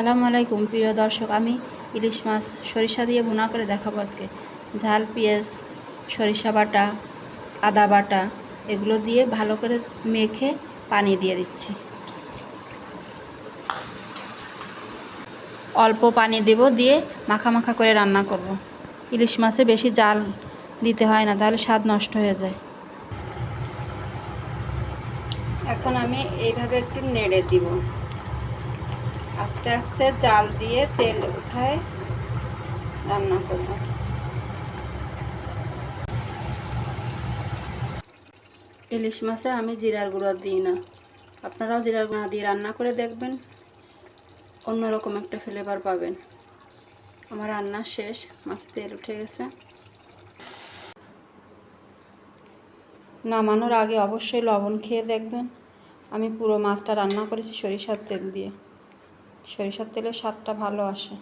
আসসালামু আলাইকুম, প্রিয় দর্শক, আমি ইলিশ মাছ সরিষা দিয়ে ভুনা করে দেখাবো আজকে। ঝাল, পেঁয়াজ, সরিষা বাটা, আদা বাটা, এগুলো দিয়ে ভালো করে মেখে পানি দিয়ে দিচ্ছি। অল্প পানি দেব, দিয়ে মাখা মাখা করে রান্না করব। ইলিশ মাছে বেশি জাল দিতে হয় না, তাহলে স্বাদ নষ্ট হয়ে যায়। এখন আমি এইভাবে একটু নেড়ে দিব। আস্তে আস্তে জাল দিয়ে তেল উঠায় রান্না করব। ইলিশ মাছে আমি জিরার গুঁড়ো দিই না। আপনারাও জিরার গুঁড়া দিয়ে রান্না করে দেখবেন। অন্যরকম একটা ফ্লেভার পাবেন। আমার রান্না শেষ, মাছ তেল উঠে গেছে। নামানোর আগে অবশ্যই লবণ খেয়ে দেখবেন। আমি পুরো মাছটা রান্না করেছি সরিষার তেল দিয়ে। সরিষার তেলে স্বাদটা ভালো আসে।